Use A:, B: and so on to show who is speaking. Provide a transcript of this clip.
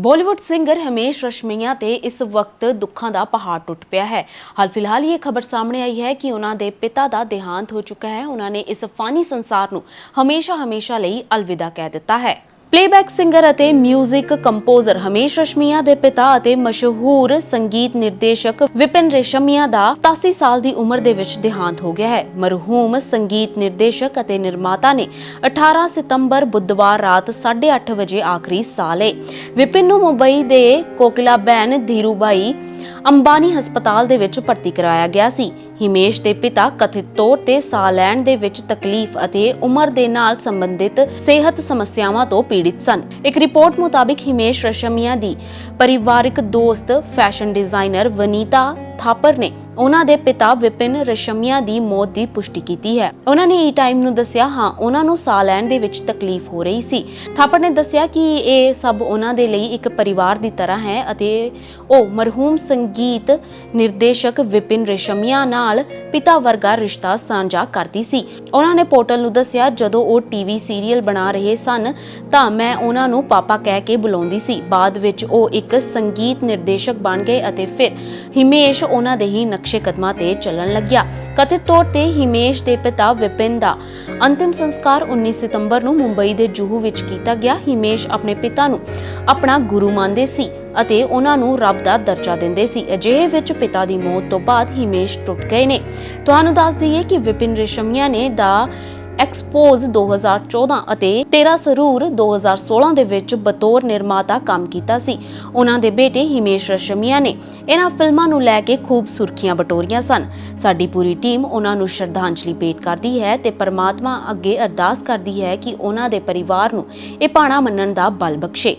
A: Bollywood singer ਹਮੇਸ਼ ਰਸ਼ਮੀਆ ਤੇ ਇਸ ਵਕਤ ਦੁੱਖਾਂ ਦਾ ਪਹਾੜ ਟੁੱਟ ਪਿਆ ਹੈ। ਹਾਲ ਫਿਲਹਾਲ ਇਹ ਖਬਰ ਸਾਹਮਣੇ ਆਈ ਹੈ ਕਿ ਉਹਨਾਂ ਦੇ ਪਿਤਾ ਦਾ ਦੇਹਾਂਤ ਹੋ ਚੁੱਕਾ ਹੈ। ਉਹਨਾਂ ਨੇ ਇਸ ਫਾਨੀ ਸੰਸਾਰ ਨੂੰ ਹਮੇਸ਼ਾ ਹਮੇਸ਼ਾ ਲਈ ਅਲਵਿਦਾ ਕਹਿ ਦਿੱਤਾ ਹੈ। ਪਲੇਬੈਕ ਸਿੰਗਰ ਅਤੇ 뮤직 ਕੰਪੋਜ਼ਰ ਹਮੇਸ਼ ਰਸ਼ਮੀਆ ਦੇ ਪਿਤਾ ਅਤੇ ਮਸ਼ਹੂਰ ਸੰਗੀਤ ਨਿਰਦੇਸ਼ਕ ਵਿਪਿਨ ਰੇਸ਼ਮੀਆ ਦਾ 87 ਸਾਲ ਦੀ ਉਮਰ ਦੇ ਵਿੱਚ ਦੇਹਾਂਤ ਹੋ ਗਿਆ ਹੈ। ਮਰਹੂਮ ਸੰਗੀਤ ਨਿਰਦੇਸ਼ਕ ਅਤੇ ਨਿਰਮਾਤਾ ਨੇ 18 ਸਤੰਬਰ ਬੁੱਧਵਾਰ ਰਾਤ 8:30 ਵਜੇ ਆਖਰੀ ਸਾਹ ਲਏ ਵਿਪਿਨ ਨੂੰ ਮੁੰਬਈ ਦੇ ਕੋਕਿਲਾ ਬੈਨ ਧੀਰੂਬਾਈ ਅੰਬਾਨੀ ਹਸਪਤਾਲ ਦੇ ਵਿੱਚ ਭਰਤੀ ਕਰਾਇਆ ਗਿਆ ਸੀ। ਹਿਮੇਸ਼ ਦੇ ਪਿਤਾ ਕਥਿਤ ਤੌਰ ਤੇ ਸਾਹ ਲੈਣ ਦੇ ਵਿੱਚ ਤਕਲੀਫ ਅਤੇ ਉਮਰ ਦੇ ਨਾਲ ਸੰਬੰਧਿਤ ਸਿਹਤ ਸਮੱਸਿਆਵਾਂ ਤੋਂ ਪੀੜਿਤ ਸਨ। ਇੱਕ ਰਿਪੋਰਟ ਮੁਤਾਬਿਕ ਹਿਮੇਸ਼ ਰਸ਼ਮੀਆ ਦੀ ਪਰਿਵਾਰਕ ਦੋਸਤ, ਫੈਸ਼ਨ ਡਿਜ਼ਾਈਨਰ ਵਨੀਤਾ ਥਾਪਰ ਨੇ ਉਹਨਾਂ ਦੇ ਪਿਤਾ ਵਿਪਿਨ ਰਸ਼ਮੀਆ ਦੀ ਮੌਤ ਦੀ ਪੁਸ਼ਟੀ ਕੀਤੀ ਹੈ। ਉਹਨਾਂ ਨੇ ਈ ਟਾਈਮ ਨੂੰ ਦੱਸਿਆ, ਹਾਂ, ਉਹਨਾਂ ਨੂੰ ਸਾਹ ਲੈਣ ਦੇ ਵਿੱਚ ਤਕਲੀਫ ਹੋ ਰਹੀ ਸੀ। ਥਾਪਰ ਨੇ ਦੱਸਿਆ ਕਿ ਇਹ ਸਭ ਉਹਨਾਂ ਦੇ ਲਈ ਇੱਕ ਪਰਿਵਾਰ ਦੀ ਤਰ੍ਹਾਂ ਹੈ ਅਤੇ ਉਹ ਮਰਹੂਮ ਸੰਗੀਤ ਨਿਰਦੇਸ਼ਕ ਵਿਪਿਨ ਰਸ਼ਮੀਆ ਨਾਲ ਪਿਤਾ ਵਰਗਾ ਰਿਸ਼ਤਾ ਸਾਂਝਾ ਕਰਦੀ ਸੀ। ਉਹਨਾਂ ਨੇ ਪੋਰਟਲ ਨੂੰ ਦੱਸਿਆ, ਜਦੋਂ ਉਹ ਟੀਵੀ ਸੀਰੀਅਲ ਬਣਾ ਰਹੇ ਸਨ, ਤਾਂ ਮੈਂ ਉਹਨਾਂ ਨੂੰ ਪਾਪਾ ਕਹਿ ਕੇ ਬੁਲਾਉਂਦੀ ਸੀ। ਬਾਅਦ ਵਿੱਚ ਉਹ ਇੱਕ ਸੰਗੀਤ ਨਿਰਦੇਸ਼ਕ ਬਣ ਗਏ ਅਤੇ ਫਿਰ ਹਿਮੇਸ਼ ਉਹਨਾਂ ਦੇ ਹੀ ਨਕਸ਼ੇ ਕਦਮਾਂ ਤੇ ਚੱਲਣ ਲੱਗਿਆ। ਕਥਿਤ ਤੌਰ ਤੇ ਹਿਮੇਸ਼ ਦੇ ਪਿਤਾ ਵਿਪਿਨ ਦਾ ਅੰਤਿਮ ਸੰਸਕਾਰ 19 ਸਤੰਬਰ ਨੂੰ ਮੁੰਬਈ ਦੇ ਜੂਹੂ ਵਿੱਚ ਕੀਤਾ ਗਿਆ। ਹਿਮੇਸ਼ ਆਪਣੇ ਪਿਤਾ ਨੂੰ ਆਪਣਾ ਗੁਰੂ ਮੰਨਦੇ ਸੀ ਅਤੇ ਉਹਨਾਂ ਨੂੰ ਰੱਬ ਦਾ ਦਰਜਾ ਦਿੰਦੇ ਸੀ। ਅਜਿਹੇ ਵਿੱਚ ਪਿਤਾ ਦੀ ਮੌਤ ਤੋਂ ਬਾਅਦ ਹਿਮੇਸ਼ ਟੁੱਟ ਗਏ ਨੇ। ਤੁਹਾਨੂੰ ਦੱਸ ਦਈਏ ਕਿ ਵਿਪਿਨ ਰੇਸ਼ਮੀਆ ਨੇ ਦਾ ਐਕਸਪੋਜ਼ 2014 ਅਤੇ 13 ਸਰੂਰ 2016 ਦੇ ਵਿੱਚ ਬਤੌਰ ਨਿਰਮਾਤਾ ਕੰਮ ਕੀਤਾ ਸੀ। ਉਹਨਾਂ ਦੇ ਬੇਟੇ ਹਿਮੇਸ਼ ਰਸ਼ਮੀਆ ਨੇ ਇਹਨਾਂ ਫਿਲਮਾਂ ਨੂੰ ਲੈ ਕੇ ਖੂਬ ਸੁਰਖੀਆਂ ਬਟੋਰੀਆਂ ਸਨ। ਸਾਡੀ ਪੂਰੀ ਟੀਮ ਉਹਨਾਂ ਨੂੰ ਸ਼ਰਧਾਂਜਲੀ ਭੇਟ ਕਰਦੀ ਹੈ ਤੇ ਪਰਮਾਤਮਾ ਅੱਗੇ ਅਰਦਾਸ ਕਰਦੀ ਹੈ ਕਿ ਉਹਨਾਂ ਦੇ ਪਰਿਵਾਰ ਨੂੰ ਇਹ ਪਾਣਾ ਮੰਨਣ ਦਾ ਬਲ ਬਖਸ਼ੇ।